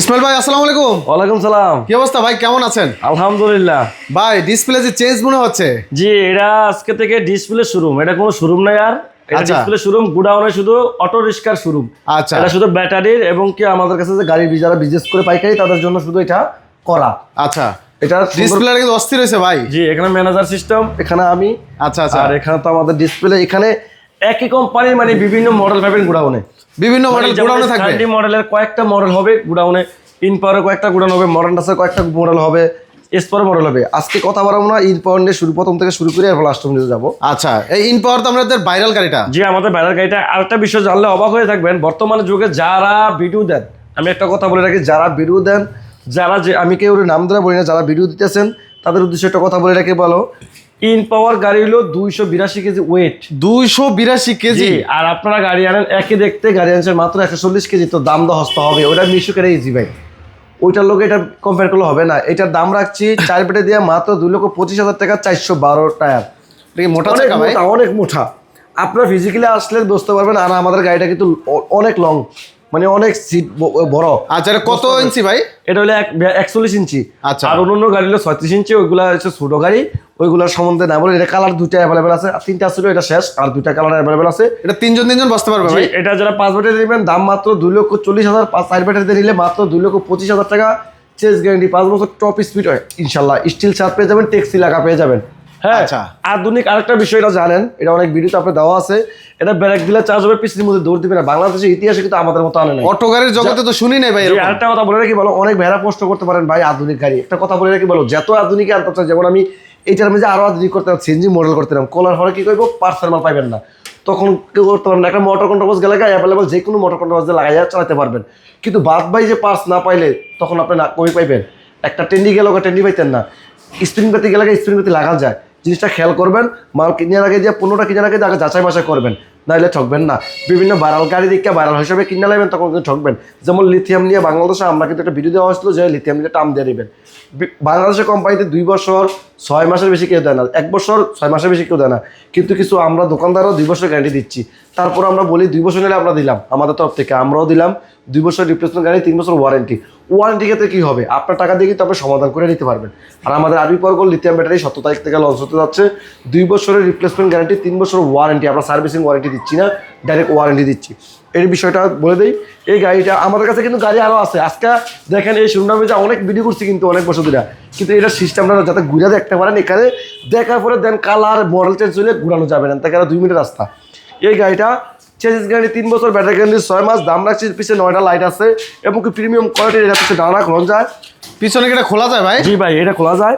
ইসমাইল ভাই আসসালামু আলাইকুম। ওয়ালাইকুম সালাম। কি অবস্থা ভাই কেমন আছেন? আলহামদুলিল্লাহ। ভাই ডিসপ্লে যে চেঞ্জ মনে হচ্ছে? জি এটা আজকে থেকে ডিসপ্লে শোরুম এটা কোনো শোরুম নাই আর। এটা। ডিসপ্লে শোরুম গুডাউনে শুধু অটো রিক্সার শোরুম আচ্ছা। এটা শুধু ব্যাটারির এবং কি আমাদের কাছে যে গাড়ির যারা বিজনেস করে পাইকারি তাদের জন্য শুধু এটা করা। আচ্ছা। এটা ডিসপ্লে কিন্তু অস্থির হয়েছে ভাই। জি এখানে ম্যানেজার সিস্টেম এখানে আমি। আচ্ছা আচ্ছা। আর এখানে তো আমাদের ডিসপ্লে এখানে একই কোম্পানির মানে বিভিন্ন মডেল পাবেন গুডাউনে। বিভিন্ন মডেল গোডাউনে থাকবে। মডেলের কয়েকটা মডেল হবে গুডাউনে ইনপাওয়ারের কয়েকটা গুডাউন হবে মডার্ন ডাসের কয়েকটা মডেল হবে এসপার মডেল হবে। আজকে কথা বলব না ইনপাওয়ার নিয়ে শুরু প্রথম থেকে শুরু করে এরপর লাস্ট পর্যন্ত যাব। আচ্ছা এই ইন পাওয়ার তো আমাদের ভাইরাল গাড়িটা। যে আমাদের বাইরের গাড়িটা। আরেকটা বিষয় জানলে অবাক হয়ে থাকবেন বর্তমান যুগে যারা ভিডিও দেন আমি একটা কথা বলে রাখি যারা ভিডিও দেন যারা যে আমি কেউ নাম ধরে বলি না যারা ভিডিও দিতেছেন তাদের উদ্দেশ্যে একটা কথা বলে রাখি বলো। ইন পাওয়ার গাড়ি হলো দুইশো বিরাশি কেজি ওয়েট দুইশো বিরাশি কেজি? আর আপনারা গাড়ি আনেন একই দেখতে গাড়ি আনছেন মাত্র একশো চল্লিশ কেজি তো দাম দা হস্ত হবে। ওটা মিশুকের ইজি ভাই। ওইটার লোক এটা কম্পেয়ার করলে হবে না। এটার দাম রাখছি চার পেটে দিয়ে মাত্র দুই লক্ষ পঁচিশ হাজার টাকা চারশো বারো টায়ার। মোটা অনেক মোটা অনেক মোটা। আপনার ফিজিক্যালি আসলে বুঝতে পারবেন আর আমাদের গাড়িটা কিন্তু অনেক লং মানে অনেক সিট বড়। আচ্ছা কত ইঞ্চি ভাই? এটা হলো একচল্লিশ ইঞ্চি। আচ্ছা। আর অন্য গাড়ি হলো ছয়ত্রিশ ইঞ্চি ওইগুলা হচ্ছে ছোট গাড়ি। ওইগুলোর সম্বন্ধে না বলে এটা কালার দুইটা অ্যাভেলেবেল আছে। আর তিনটা ছিল এটা শেষ আর দুইটা কালার অ্যাভেলেবেল আছে। এটা তিনজন তিনজন বসতে পারবে ভাই? এটা যারা পাঁচ ব্যাটারি নেবেন দাম মাত্র দুই লক্ষ চল্লিশ হাজার পাঁচ চার ব্যাটারিতে নিলে মাত্র দুই লক্ষ পঁচিশ হাজার টাকা। চেস গ্যারান্টি পাঁচ বছর টপ স্পিড হয় ইনশাল্লাহ। স্টিল চার্জ পেয়ে যাবেন ট্যাক্সি লাগা পেয়ে যাবেন। হ্যাঁ আচ্ছা। আধুনিক আরেকটা বিষয় এটা জানেন এটা অনেক ভিডিওতে আপনার দেওয়া আছে। এটা ব্রেক দিলে চার্জ হবে পিছনের মধ্যে দৌড় দিবে না। বাংলাদেশের ইতিহাসে কিন্তু আমাদের মতো আনে নাই। অটো গাড়ির জগতে তো শুনি নাই ভাই। আরেকটা কথা বলে রাখি বলো অনেক ভেড়া প্রশ্ন করতে পারেন ভাই আধুনিক গাড়ি একটা কথা বলে রাখি বলো যত আধুনিক আনতে চাই যেমন আমি এইটার মধ্যে আরও আধুনিক করতে সিএনজি মডেল করতে কলার হলে কি করব? পার্সেল মাল পাইবেন না। তখন কেউ করতে পারবেন না। একটা মোটর কন্ট্রোল গেলে অ্যাভেলেবল যে কোনো মোটর কন্ট্রোল লাগাইয়া চালাতে পারবেন। কিন্তু বাদ বাই যে পার্স না পাইলে তখন আপনি না কই পাইবেন? একটা টেন্ডি গেলে ওকে টেন্ডি পাইতেন না। স্প্রিং বাতি গেলে স্প্রিং বাতি লাগানো যায়। জিনিসটা খেয়াল করবেন, মাল কিনে আগে পনেরোটা কিনে আগে দিয়ে আগে যাচাই বাছাই করবেন। নাহলে ঠকবেন না। বিভিন্ন ভাইরাল গাড়ি দিকে ভাইরাল হিসাবে কিনে নেবেন, তখন কিন্তু ঠকবেন। যেমন লিথিয়াম নিয়ে বাংলাদেশে আমরা কিন্তু একটা ভিডিও দেওয়া হয়েছিল যে লিথিয়াম নিয়ে টাম দিয়ে দেবেন। বাংলাদেশের কোম্পানিতে দুই বছর ছয় মাসের বেশি কেউ দেয় না। এক বছর ছয় মাসের বেশি কেউ দেয় না। কিন্তু কিছু আমরা দোকানদারও দুই বছর গ্যারান্টি দিচ্ছি। তারপর আমরা বলি দুই বছর নিলে আমরা দিলাম, আমাদের তরফ থেকে আমরাও দিলাম। দুই বছর রিপ্লেসমেন্ট গ্যারান্টি তিন বছর ওয়ারেন্টি ওয়ারেন্টি ক্ষেত্রে কী হবে? আপনার টাকা দিয়ে কিন্তু আপনি সমাধান করে নিতে পারবেন। আর আমাদের আরবি পরগল লিথিয়াম ব্যাটারি সত্তর তারিখ থেকে লঞ্চ হতে যাচ্ছে। দুই বছরের রিপ্লেসমেন্ট গ্যারান্টি তিন বছর ওয়ারেন্টি আমরা সার্ভিসিং ওয়ারেন্টি দিচ্ছি না ডাইরেক্ট ওয়ারেন্টি দিচ্ছি। এই বিষয়টা বলে দিই এই গাড়িটা আমাদের কাছে কিন্তু গাড়ি আরও আছে। আজকে দেখেন এই শুনলাম যে অনেক ভিডিও করছি কিন্তু অনেক বছর ধরে। কিন্তু এটা সিস্টেমটা যাতে ঘুরে দেখতে পারেন এখানে দেখার পরে দেন কালার মডেল চেঞ্জ হলে ঘুরানো যাবে না তাকে দুই মিনিট রাস্তা। এই গাড়িটা চেঞ্জেস গ্যারান্টি তিন বছর ব্যাটারি গ্যারান্টি ছয় মাস দাম রাখছি পিছিয়ে নয়টা লাইট আছে এবং কি প্রিমিয়াম কোয়ালিটির এটা পিছিয়ে ডানা খোলা যায়। পিছনে এটা খোলা যায় ভাই? জি ভাই এটা খোলা যায়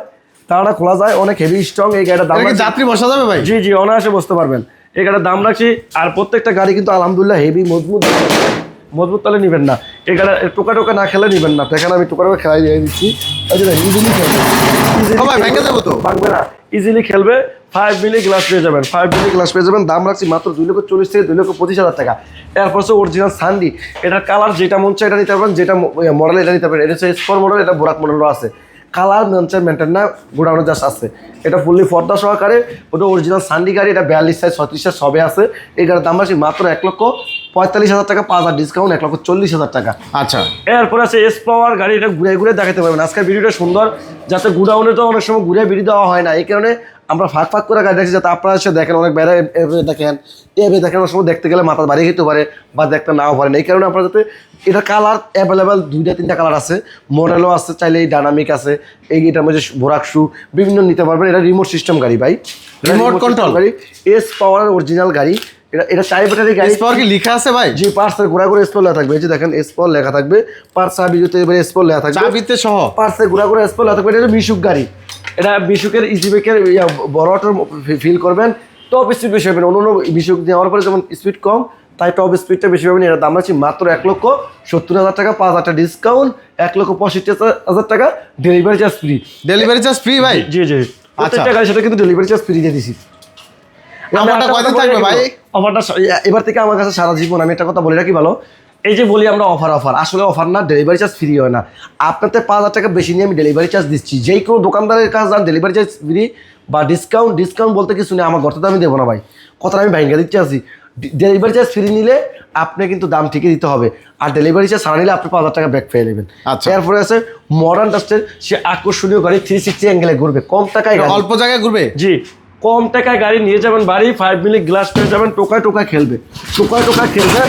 ডানাটা খোলা যায় অনেক হেভি স্ট্রং এই গাড়িটা দাম যাত্রী বসা যাবে ভাই? জি জি অনায়াসে বসতে পারবেন। এই গাড়ির দাম রাখছি আর প্রত্যেকটা গাড়ি কিন্তু আলহামদুলিল্লাহ হেভি মজবুত। মজবুত তাহলে নেবেন না। এই গাড়ি টোকা টোকা না খেলে নেবেন না। এখানে আমি টোকা টোকা খেলাই দিয়ে দিচ্ছি। ভাঙবে না। ইজিলি খেলবে ফাইভ মিলি গ্লাস পেয়ে যাবেন। ফাইভ মিলি গ্লাস পেয়ে যাবেন। দাম রাখছি মাত্র দুই লক্ষ চল্লিশ থেকে দুই লক্ষ পঁচিশ হাজার টাকা। এরপর হচ্ছে অরিজিনাল সানডি এটার কালার যেটা মন চায় এটা নিতে পারবেন যেটা মডেল এটা নিতে পারবেন। এটা হচ্ছে স্পর মডেল এটা বোরাক মডেলও আছে। কালার মেনচার মেনটেন না গোডাউনে জাস্ট আছে। এটা ফুললি পর্দা সহকারে ওটা অরিজিনাল সান্ডি গাড়ি এটা বিয়াল্লিশ সাইজ ছত্রিশ সাইজ সবে আছে। এই গাড়ির দাম আসি মাত্র এক লক্ষ পঁয়তাল্লিশ হাজার টাকা পাঁচ হাজার ডিসকাউন্ট এক লক্ষ চল্লিশ হাজার টাকা। আচ্ছা। এরপর আছে এস পাওয়ার গাড়ি এটা ঘুরে ঘুরে দেখাতে পারবেন। আজকের ভিডিওটা সুন্দর যাতে গুডাউনে তো অনেক সময় ঘুরে ভিডিও দেওয়া হয় না এই কারণে আমরা ফাঁক ফাঁক করে গাড়ি দেখছি যাতে আপনারা এসে দেখেন অনেক বেড়া এভাবে দেখেন। এভাবে দেখেন অনেক সময় দেখতে গেলে মাথা বাড়িয়ে খেতে পারে বা দেখতে নাও পারে এই কারণে আপনারা যাতে এটা কালার অ্যাভেলেবেল দুইটা তিনটা কালার আছে। মডেলও আছে চাইলে এই ডানামিক আছে এই এটার মধ্যে বোরাক শু বিভিন্ন নিতে পারবেন। এটা রিমোট সিস্টেম গাড়ি ভাই। রিমোট কন্ট্রোল গাড়ি। এস পাওয়ার অরিজিনাল গাড়ি। এটা এটা চাই ব্যাটারি গাড়ি। এস পাওয়ার কি লেখা আছে ভাই? জি পার্সের ঘোরা করে স্পল লেখা থাকবে। এই যে দেখেন স্পল লেখা থাকবে। পার্স চাবিতে এবারে স্পল লেখা থাকবে। চাবিতে সহ? পার্সে ঘোরা করে স্পল লেখা থাকবে। এটা মিশুক গাড়ি। এটা মিশুকের ইজিবেকের বড় অটোর ফিল করবেন। টপ স্পিড বেশি পাবেন অন্য অন্য মিশুক দেওয়ার পরে যেমন স্পিড কম তাই টপ স্পিডটা বেশি পাবেন এটার দাম আছে মাত্র এক লক্ষ সত্তর হাজার টাকা। পাঁচ হাজার টাকা ডিসকাউন্ট এক লক্ষ পঁয়ষট্টি হাজার টাকা। Delivery charge free delivery charge free ভাই? জি জি। প্রত্যেকটা গাড়ি সেটা কিন্তু ডেলিভারি চার্জ ফ্রি দিয়ে দিছি। অফারটা কয়দিন থাকবে ভাই? অফারটা এবার থেকে আমার কাছে সারা জীবন আমি একটা কথা বলে রাখি ভালো? এই যে বলি আমরা অফার অফার আসলে অফার না ডেলিভারি চার্জ ফ্রি হয় না। আপনাদের পাঁচ হাজার টাকা বেশি নিয়ে আমি ডেলিভারি চার্জ দিচ্ছি। যেই কোনো দোকানদারের কাছে যান ডেলিভারি চার্জ ফ্রি বা ডিসকাউন্ট ডিসকাউন্ট বলতে কিছু নেই আমার ঘরতে আমি দেবো না ভাই। কথাটা আমি ভাইঙ্গা দিচ্ছি আছি ডেলিভারি চার্জ ফ্রি নিলে আপনি কিন্তু দাম ঠিকই দিতে হবে। আর ডেলিভারি চার্জ ছাড়া নিলে আপনি পাঁচ হাজার টাকা ব্যাক পেয়ে নেবেন। আচ্ছা। এরপরে আছে মডার্ন ডাস্টের সে আকর্ষণীয় গাড়ি থ্রি সিক্সটি অ্যাঙ্গেলে ঘুরবে। কম টাকায় অল্প জায়গায় ঘুরবে? জি। কম টাকায় গাড়ি নিয়ে যাবেন বাড়ি ফাইভ মিলি গ্লাস পেয়ে যাবেন টোকায় টোকায় খেলবে। টোকায় টোকায় খেলবে।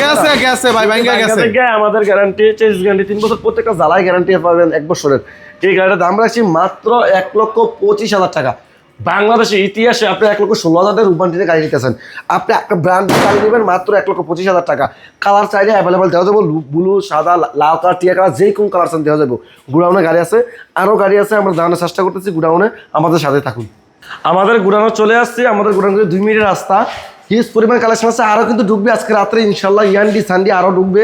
গেছে গেছে ভাই ভাঙ্গা গেছে। আমাদের গ্যারান্টি চেঞ্জ গ্যারান্টি তিন বছর প্রত্যেকটা জ্বালায় গ্যারান্টি পাবেন এক বছরের। এই গাড়িটার দাম রাখছি মাত্র এক লক্ষ পঁচিশ হাজার টাকা। বাংলাদেশের ইতিহাসে আপনি এক লক্ষ ষোলো হাজার রূপান্তিতে গাড়ি নিতেছেন। আপনি একটা ব্র্যান্ড গাড়ি নেবেন মাত্র এক লক্ষ পঁচিশ হাজার টাকা। কালার চাইলে অ্যাভেলেবেল দেওয়া যাব ব্লু সাদা লাল কালার টিয়া কালার যেই কোন কালার চান দেওয়া যাব। গুডাউনে গাড়ি আছে আরও গাড়ি আছে আমরা জানানোর চেষ্টা করতেছি গুডাউনে আমাদের সাথে থাকুন। আমাদের গুডাউনে চলে আসছে আমাদের গুডাউনে দুই মিনিটের রাস্তা। হিউজ পরিমাণ কালেকশন আছে আরও কিন্তু ঢুকবে আজকে রাত্রে ইনশাল্লাহ ইয়ান্ডি সান্ডি আরও ঢুকবে।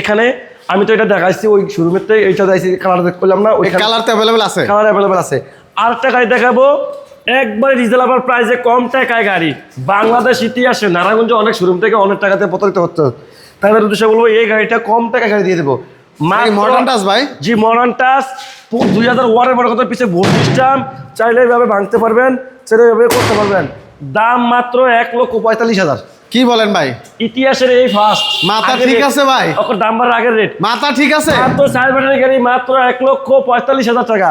এখানে আমি তো এটা দেখাইছি ওই শোরুমের থেকে এইটা দেখাইছি কালার দেখ করলাম না ওই কালার তো অ্যাভেলেবল আছে? কালার অ্যাভেলেবেল আছে। আরেকটা গাড়ি দেখাবো একবারে রিজনেবল প্রাইসে কম টাকায় গাড়ি। বাংলাদেশ ইতিহাসে নারায়ণগঞ্জে অনেক শোরুম থেকে অনেক টাকাতে প্রতারিত হচ্ছে। তাদের উদ্দেশ্যে বলব এই গাড়িটা কম টাকা গাড়ি দিয়ে দেবো। মডার্ন টাচ ভাই। জি মডার্ন টাচ দুই হাজার ওয়ারের বড় কথা পিছিয়ে ভোট সিস্টেম? চাইলে এভাবে ভাঙতে পারবেন চাইলে এভাবে করতে পারবেন। দাম মাত্র এক লক্ষ পঁয়তাল্লিশ হাজার। কি বলেন ভাই? ইতিহাসের এই ফার্স্ট মাথা ঠিক আছে ভাই? ওর দাম বাড়ার আগের রেট মাথা ঠিক আছে। মাত্র ব্যাটারি গাড়ি মাত্র এক লক্ষ পঁয়তাল্লিশ হাজার টাকা।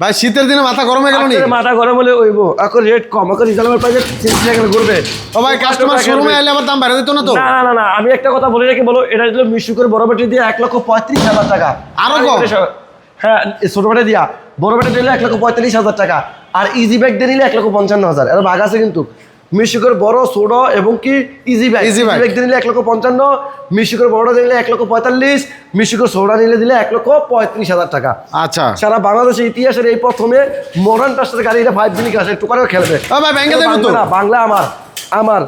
ভাই শীতের দিনে মাথা গরম হয়ে গেল নি? মাথা গরম হলে ওইব। এখন রেট কম। এখন রিজার্ভের চেঞ্জ চিন্তা গেল ঘুরবে। ও ভাই কাস্টমার শোরুমে আইলে আমার দাম বেড়ে দিত না তো? না না না আমি একটা কথা বলে রাখি বলো এটা হলো মিশুকের বড় ব্যাটারি দিয়ে এক লক্ষ পঁয়ত্রিশ হাজার টাকা। আরও কম? হ্যাঁ ছোট ব্যাটারি দিয়া। বড় ব্যাটারি দিলে এক লক্ষ পঁয়তাল্লিশ হাজার টাকা। আর ইজি ব্যাগ দিয়ে নিলে এক লক্ষ পঞ্চান্ন হাজার। এর ভাগ আছে কিন্তু। মিশুকের বড় ছোট এবং কি ইজি ব্যাগ ইজি। ব্যাগ দিলে এক লক্ষ পঞ্চান্ন মিশুকের বড় দিলে এক লক্ষ পঁয়তাল্লিশ মিশুকের ছোটা নিলে দিলে এক লক্ষ পঁয়ত্রিশ হাজার টাকা। আচ্ছা। সারা বাংলাদেশের ইতিহাসের এই প্রথমে মডার্ন টাস্টের গাড়ি এটা ফাইভ মিনিট আসে টুকারেও খেলবে। বাংলা আমার আমার।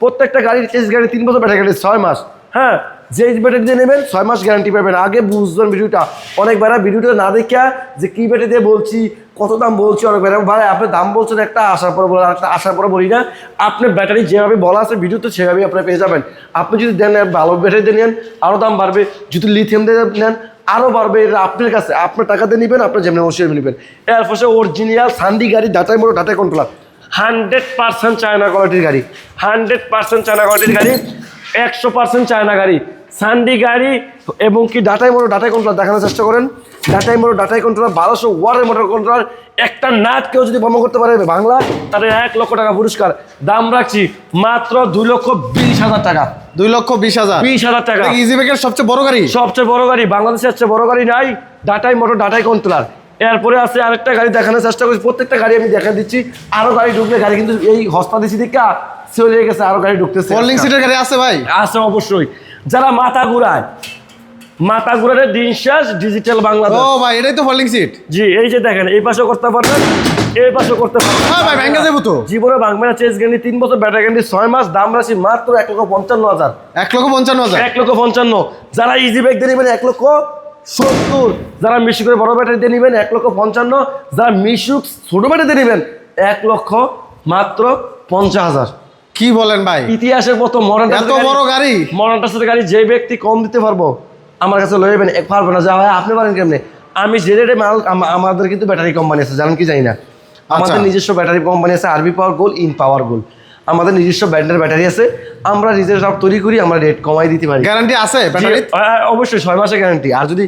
প্রত্যেকটা গাড়ির চেস গাড়ি তিন বছর ব্যাটারি গাড়ি ছয় মাস। হ্যাঁ? যে ব্যাটারি দিয়ে নেবেন, ছয় মাস গ্যারান্টি পাবেন। আগে বুঝবেন ভিডিওটা। অনেক বেড়া ভিডিওটা না দেখা যে কি ব্যাটারি দিয়ে বলছি, কত দাম বলছি অনেক বেড়া ভাই, আপনি দাম বলছেন একটা, আসার পর বলে একটা আসার পর বলি না। আপনি ব্যাটারি যেভাবে বলা আছে ভিডিওতে সেভাবেই আপনি পেয়ে যাবেন। আপনি যদি দেন, ভালো ব্যাটারি দিয়ে নেন আরও দাম বাড়বে। যদি লিথিয়াম দিয়ে নেন আরও বাড়বে। এটা আপনার কাছে, আপনার টাকা দিয়ে নেবেন আপনার যেমনি অবশ্যই নেবেন। এর ফসে অরিজিনাল সান্ডি গাড়ি ডাটাই মোটো ডাটাই কন্ট্রোলার হান্ড্রেড পার্সেন্ট চায়না কোয়ালিটির গাড়ি। হান্ড্রেড পার্সেন্ট চায়না কোয়ালিটির গাড়ি। একশো পার্সেন্ট চায়না গাড়ি। সান্ডি গাড়ি এবং কি ডাটাই মোটর ডাটাই কন্ট্রোলার দেখানোর চেষ্টা করেন। ডাটাই মোটর ডাটাই কন্ট্রোলার বারোশো ওয়ারের মোটর কন্ট্রোলার একটা নাট কেউ যদি ভ্রমণ করতে পারে বাংলা তাদের এক লক্ষ টাকা পুরস্কার। দাম রাখছি মাত্র দুই লক্ষ বিশ হাজার টাকা। দুই লক্ষ বিশ হাজার। বিশ হাজার টাকা। ইজি ব্যাগের সবচেয়ে বড় গাড়ি? সবচেয়ে বড় গাড়ি বাংলাদেশের সবচেয়ে বড় গাড়ি নাই ডাটাই মোটর ডাটাই কন্ট্রোলার এরপরে আছে আরেকটা গাড়ি দেখানোর চেষ্টা করছি প্রত্যেকটা গাড়ি আমি দেখা দিচ্ছি। আরও গাড়ি ঢুকলে গাড়ি কিন্তু এই হস্তা দিচ্ছি দিকে চলে গেছে আরও গাড়ি ঢুকতেছে। ফোল্ডিং সিটের গাড়ি আছে ভাই? আছে অবশ্যই। যারা মাথা ঘুরায়। মাথা ঘুরালে দিন শেষ ডিজিটাল বাংলাদেশ। ও ভাই এটাই তো ফোল্ডিং সিট জি এই যে দেখেন এই পাশেও করতে পারবেন এই পাশেও করতে পারবেন। হ্যাঁ ভাই ব্যাংকে দেবো তো। জীবনে বাংলা চেস গ্যান্ডি তিন বছর ব্যাটারি গ্যান্ডি ছয় মাস দাম রাশি মাত্র এক লক্ষ পঞ্চান্ন হাজার। এক লক্ষ পঞ্চান্ন হাজার। এক লক্ষ পঞ্চান্ন। যারা ইজি ব্যাগ দিয়ে নেবেন এক লক্ষ সত্তর। যারা মিশু করে বড় ব্যাটারি দিয়ে নেবেন এক লক্ষ পঞ্চান্ন। যারা মিশুক ছোট ব্যাটারি দিয়ে নেবেন এক লক্ষ মাত্র পঞ্চাশ হাজার। কি বলেন ভাই? ইতিহাসের মতো মডার্ন এত বড় গাড়ি? মডার্ন টাসের গাড়ি যে ব্যক্তি কম দিতে পারব আমার কাছে লয়ে যাবেন। এক পারবে না। যা হয় আপনি পারেন কেমনে? আমি যে রেটে মাল আমাদের কিন্তু ব্যাটারি কোম্পানি আছে জানেন কি জানি না? আমাদের নিজস্ব ব্যাটারি কোম্পানি আছে আরবি পাওয়ার গোল ইন পাওয়ার গোল আমাদের নিজস্ব ব্র্যান্ডের ব্যাটারি আছে। আমরা নিজের সব তৈরি করি আমরা রেট কমাই দিতে পারি। গ্যারান্টি আছে ব্যাটারি অবশ্যই ছয় মাসের গ্যারান্টি আর যদি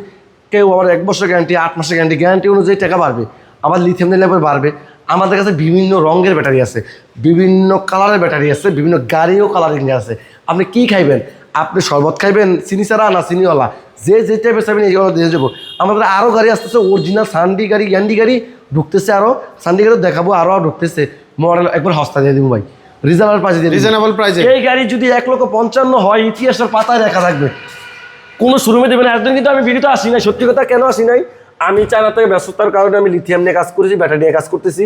কেউ আবার এক বছর গ্যারান্টি আট মাসের গ্যারান্টি গ্যারান্টি অনুযায়ী টাকা বাড়বে আবার লিথিয়াম লেভেল বাড়বে। আমাদের কাছে বিভিন্ন রঙের ব্যাটারি আছে বিভিন্ন কালারের ব্যাটারি আছে বিভিন্ন গাড়িও কালারিং আছে। আপনি কি খাইবেন? আপনি শরবত খাইবেন চিনি ছাড়া না চিনিওয়ালা? যে যে টাইপের চাইবেন এইগুলো দিয়ে যাব। আমাদের আরও গাড়ি আসতেছে অরিজিনাল সান্ডি গাড়ি গ্যান্ডি গাড়ি ঢুকতেছে আরও সান্ডি গাড়ি দেখাবো আরও ঢুকতেছে। মডেল একবার হস্তা দিয়ে দিব ভাই। রিজার্ভার পাশে দিয়ে। রিজনেবল প্রাইসে এই গাড়ি যদি এক লক্ষ পঞ্চান্ন হয় ইতিহাসের পাতায় লেখা থাকবে। কোনো শোরুমে দেবে না। একদিন কিন্তু আমি ভিডিওতে আসি নাই সত্যি কথা কেন আসি নাই? আমি চায়না থেকে ব্যস্ততার কারণে আমি লিথিয়াম নিয়ে কাজ করেছি ব্যাটারি নিয়ে কাজ করতেছি।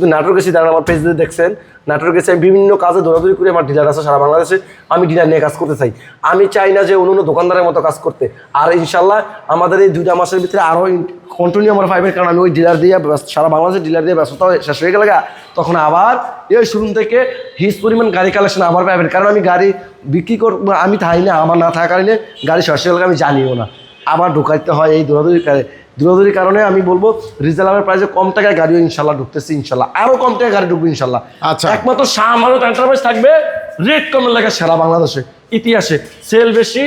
দিন নাটক গেছি যারা আমার পেজ দেখছেন। নাটক গেছি, আমি বিভিন্ন কাজে দৌড়াদৌড়ি করে আমার ডিলার আছে সারা বাংলাদেশে, আমি ডিলার নিয়ে কাজ করতে চাই। আমি চাই না যে অন্য অন্য দোকানদারের মতো কাজ করতে। আর ইনশাল্লাহ আমাদের এই দুইটা মাসের ভিতরে আরও কন্টিনিউ আমার পাইবেন কারণ আমি ওই ডিলার দিয়ে সারা বাংলাদেশের ডিলার দিয়ে ব্যস্ততা শেষ হয়ে গেলে তখন আবার এই শোরুম থেকে হিস পরিমাণ গাড়ি কালেকশন আবার পাবেন। কারণ আমি গাড়ি বিক্রি করব, আমি থাই না, আমার না থাকার কারণে গাড়ি শেষ হয়ে গেলে আমি জানিও না। আবার ঢুকাইতে হয় এই দৌড়াদৌড়ি দৌড়াদৌড়ির কারণে আমি বলব রিজার্ভের প্রাইসে কম টাকায় গাড়িও ইনশাল্লাহ ঢুকতেছি ইনশাল্লাহ। আরও কম টাকায় গাড়ি ঢুকবে ইনশাল্লাহ। আচ্ছা। একমাত্র শাহ আমানত এন্টারপ্রাইজ থাকবে রেট কমের লাগে সারা বাংলাদেশে ইতিহাসে। সেল বেশি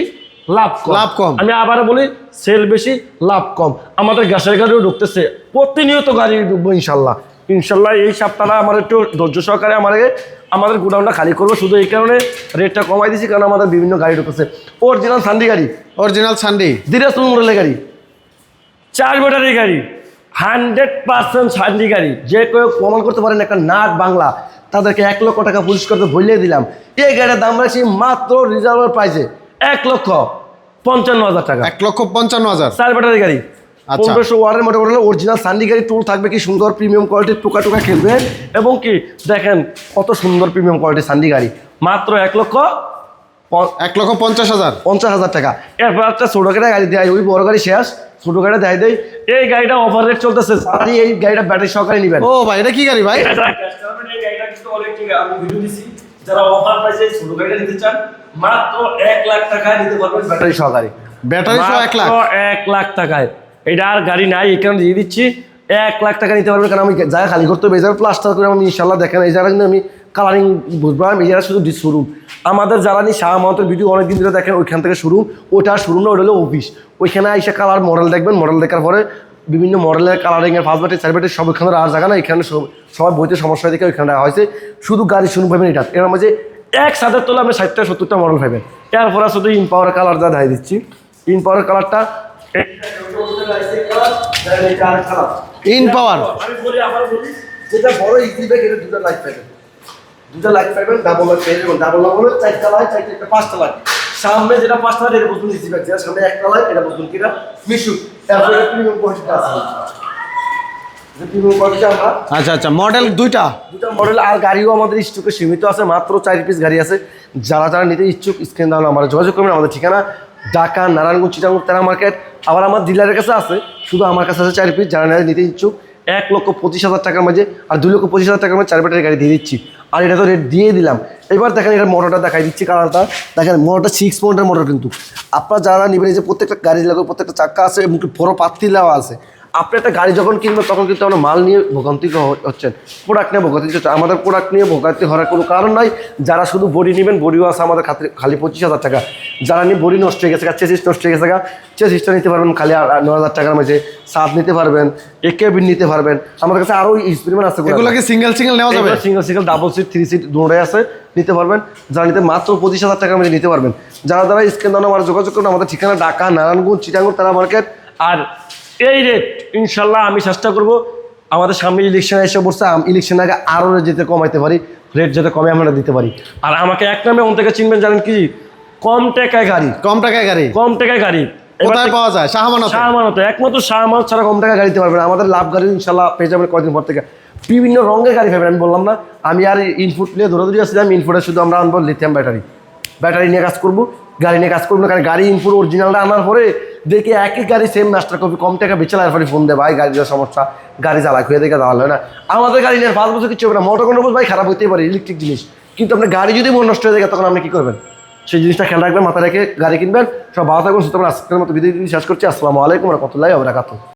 লাভ কম। লাভ কম। আমি আবার বলি সেল বেশি লাভ কম। আমাদের গ্যাসের গাড়িও ঢুকতেছে প্রতিনিয়ত গাড়ি ঢুকবো ইনশাল্লাহ। ইনশাল্লাহ এই সপ্তাহটা আমার একটু ধৈর্য সহকারে আমার আমাদের গোডাউনটা খালি করব শুধু এই কারণে রেটটা কমাই দিয়েছি কারণ আমাদের বিভিন্ন গাড়ি ঢুকতেছে। অরিজিনাল সান্ডি গাড়ি। অরিজিনাল সান্ডি মডেলের গাড়ি। চার ব্যাটারি গাড়ি। হান্ড্রেড পার্সেন্ট সান্ডি গাড়ি। যে কেউ প্রমাণ করতে পারেন একটা নাট বাংলা তাদেরকে এক লক্ষ টাকা পুরস্কার তো ভুলিয়ে দিলাম। এই গাড়ির দাম রাখছি মাত্র রিজার্ভার প্রাইসে এক লক্ষ পঞ্চান্ন হাজার টাকা। এক লক্ষ পঞ্চান্ন হাজার। চার ব্যাটারি গাড়ি। আচ্ছা। পনেরোশো ওয়ারের মোটামুটি অরিজিনাল সান্ডি গাড়ি টুল থাকবে কি? সুন্দর প্রিমিয়াম কোয়ালিটির টুকা টুকা খেলবে। এবং কি দেখেন কত সুন্দর প্রিমিয়াম কোয়ালিটির সান্ডি গাড়ি। মাত্র এক লক্ষ এক লক্ষ পঞ্চাশ হাজার। পঞ্চাশ হাজার টাকা। এরপর একটা ছোটো গাড়ি গাড়ি দেয় ওই বড় গাড়ি শেষ। ছোটো গাড়ি দেয় দেয়। এই গাড়িটা অফার রেট চলতেছে আপনি এই গাড়িটা ব্যাটারি সহকারে নেবেন। ও ভাই এটা কি গাড়ি ভাই? যারা অফার পাইছে ছোট গাড়িটা নিতে চান মাত্র এক লাখ টাকায় নিতে পারবেন ব্যাটারি সহকারে। ব্যাটারি সহ এক লাখ? এক লাখ টাকায়। এটা আর গাড়ি নাই এখানে দিয়ে দিচ্ছি। এক লাখ টাকা নিতে পারবেন কারণ আমি জায়গা খালি করতে হবে এই জায়গা প্লাস্টার করে আমি ইনশাল্লাহ দেখেন এই জায়গা কিন্তু আমি কালারিং বুঝলাম জায়গা শুধু শোরুম আমাদের যারা নি শাহ মাহতের ভিডিও অনেকদিন ধরে দেখেন ওইখান থেকে শুরু ওটা শুরুম না ওটা হলো অফিস ওইখানে এসে কালার মডেল দেখবেন মডেল দেখার পরে বিভিন্ন মডেলের কালারিংয়ের এর ফার্স্ট ব্যাটারি সাইড ব্যাটারি সব এখানে আর জায়গা না এখানে সব সবাই বইতে সমস্যা দেখে ওইখানে রাখা হয়েছে। শুধু গাড়ি শুরু পাবেন এটা। এর মাঝে এক সাথের তোলে আপনি ষাটটা সত্তরটা মডেল পাবেন এরপরে শুধু ইন পাওয়ার কালার যা দেখাই দিচ্ছি। ইন পাওয়ার কালারটা ইন পাওয়ার আমি বলি আবার বলি যেটা বড় ইজি ব্যাগ এটা দুটো লাইট পাবেন দুটো লাইট পাবেন ডাবল লাইট পেয়ে যাবেন। ডাবল লাইট হলে চারটা লাইট চারটা একটা পাঁচটা লাইট সামনে যেটা পাঁচটা লাইট এটা বুঝুন ইজি ব্যাগ যেটা সামনে একটা লাইট এটা বুঝুন কিনা? মিশু তারপরে প্রিমিয়াম কোয়ালিটিটা আছে। আচ্ছা আচ্ছা মডেল দুইটা। দুটো মডেল আর গাড়িও আমাদের স্টকে সীমিত আছে মাত্র চার পিস গাড়ি আছে। যারা যারা নিতে ইচ্ছুক স্ক্রিন দাও আমরা যোগাযোগ করবেন। আমাদের ঠিকানা ঢাকা নারায়ণগঞ্জ চিটাঙ্গুর তেরা মার্কেট। আবার আমার ডিলারের কাছে আছে। শুধু আমার কাছে আছে চার পিস যারা নিতে ইচ্ছুক এক লক্ষ পঁচিশ হাজার টাকার মাঝে আর দুই লক্ষ পঁচিশ হাজার টাকার মাঝে চার গাড়ি দিয়ে দিচ্ছি। আর এটা তো রেট দিয়ে দিলাম। এবার দেখেন এটা মোটরটা দেখাই দিচ্ছি কালারটা দেখেন মোটরটা সিক্স পয়েন্টের মোটর কিন্তু। আপনারা যারা নেবেন যে প্রত্যেকটা গাড়ি লাগবে, প্রত্যেকটা চাক্কা আছে এবং বড় বড় লাওয়া আছে আপনি একটা গাড়ি যখন কিনবেন তখন কিন্তু আমরা মাল নিয়ে ভোগান্তি হচ্ছেন। প্রোডাক্ট নিয়ে ভোগান্তি হচ্ছে আমাদের প্রোডাক্ট নিয়ে ভোগান্তি হওয়ার কোনো কারণ নাই। যারা শুধু বডি নেবেন বডিও আছে আমাদের খাতে খালি পঁচিশ হাজার টাকা। যারা নিয়ে বডি নষ্ট হয়ে গেছে চেসিস নষ্ট হয়ে গেছে চেসিসটা নিতে পারবেন খালি ন হাজার টাকার মাঝে। সাত নিতে পারবেন একেবিন নিতে পারবেন। আমাদের কাছে আরও এক্সপেরিমেন্ট আছে এগুলো কি সিঙ্গেল সিঙ্গেল নেওয়া যাবে? Single single double seat three seat দুটোই আছে নিতে পারবেন। যারা নিতে মাত্র পঁচিশ হাজার টাকার মধ্যে নিতে পারবেন। যারা যারা স্ক্যান দানো আমার যোগাযোগ করুন আমাদের ঠিকানা ঢাকা নারায়ণগঞ্জ চিটাঙ্গুর তারা মার্কেট। আর এই রেট ইনশাল্লাহ আমি চেষ্টা করব। আমাদের সামনে ইলেকশন এসে বসছে ইলেকশন আগে আরও যেতে কমাইতে পারি রেট যাতে কমে আমরা দিতে পারি। আর আমাকে এক নামে ওন থেকে চিনবেন জানেন কি? কম টাকায় গাড়ি। কম টাকায় গাড়ি? কম টাকায় গাড়ি। কোথায় পাওয়া যায়? শাহমানত? শাহমানত। একমাত্র শাহমানত ছাড়া কম টাকা গাড়িতে পারবেন আমাদের লাভ গাড়ি ইনশাল্লাহ পেয়ে যাবেন কয়েকদিন পর থেকে। বিভিন্ন রঙের গাড়ি পাবেন আমি বললাম না। আমি আর ইনপুট নিয়ে দৌড়াদৌড়ি আসছিলাম ইনপুটে শুধু আমরা আনব লিথিয়াম ব্যাটারি ব্যাটারি নিয়ে কাজ করব গাড়ি নিয়ে কাজ করব না কারণ গাড়ি ইনপুট অরিজিনালটা আনার পরে দেখি একই গাড়ি সেম মাস্টার কপি কম টাকা বেচে লাগার পরে ফোন দেয় ভাই গাড়ির সমস্যা। গাড়ি জ্বালা খুঁয়ে দেখে দাঁড়াল হয় না। আমাদের গাড়ি নিয়ে বছর কিছু হবে না। মোটর কোনো ভাই খারাপ হতেই পারে ইলেকট্রিক জিনিস। কিন্তু আপনার গাড়ি যদি মন নষ্ট হয়ে যায় তখন আপনি কী করবেন? সেই জিনিসটা খেয়াল রাখবেন, মাথায় রেখে গাড়ি কিনবেন। সব ভালো থাকবেন সুতরাং আজকের মতো বিদায় দিয়ে শেষ করছি। আসসালামু আলাইকুম রহমতুল্লাহ আবরাকাতুহ